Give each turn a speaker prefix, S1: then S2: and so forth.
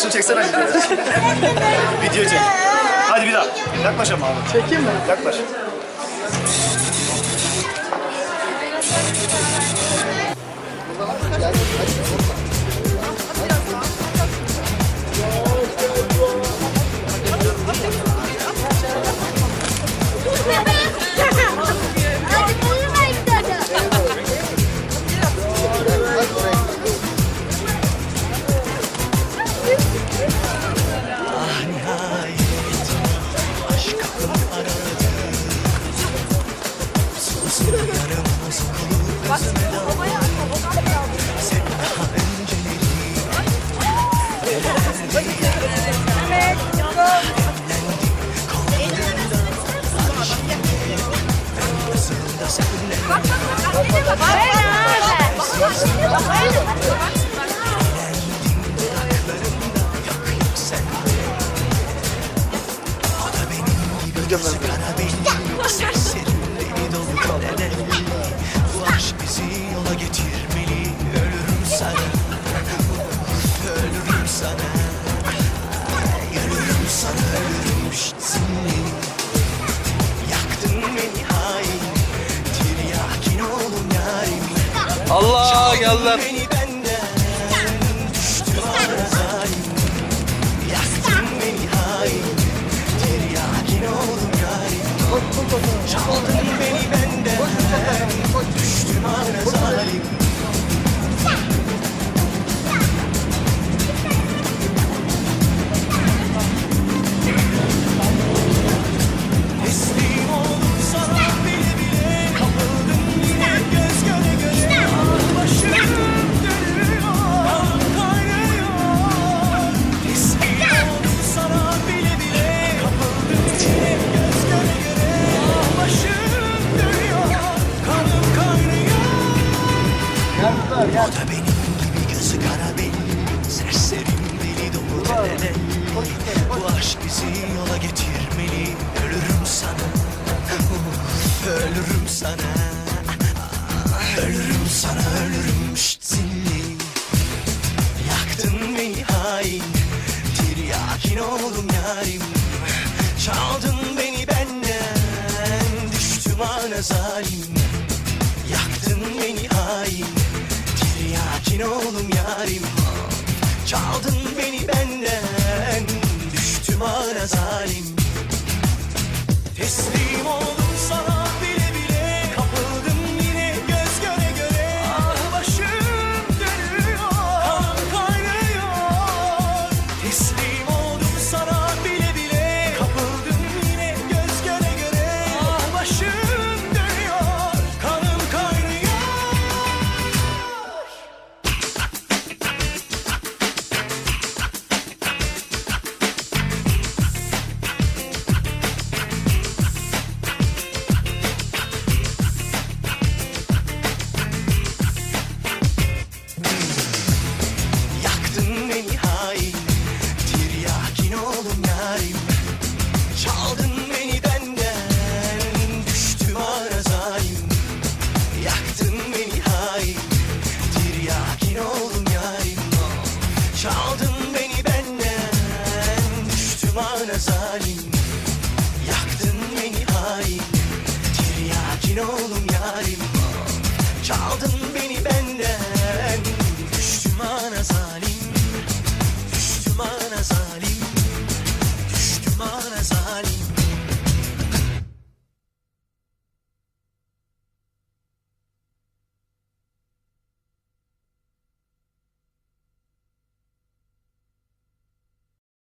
S1: şunu çeksene video. video çek. Hadi bir daha. Yaklaş ama abi.
S2: Çekeyim mi?
S1: Yaklaş.
S3: Thank you. вас.
S2: Allah geldiler.
S3: sana. Ölürüm sana ölürüm. Şşt zilli. Yaktın beni hain? Tiryakin oldum yarim. Çaldın beni benden. Düştüm ana zalim. Yaktın beni hain. Tiryakin oldum yarim. Çaldın beni benden. Düştüm ana zalim. Teslim ol. Çaldın beni benden Düştüm ağına zalim. Yaktın beni hain Tiryakin oğlum yarim. Çaldın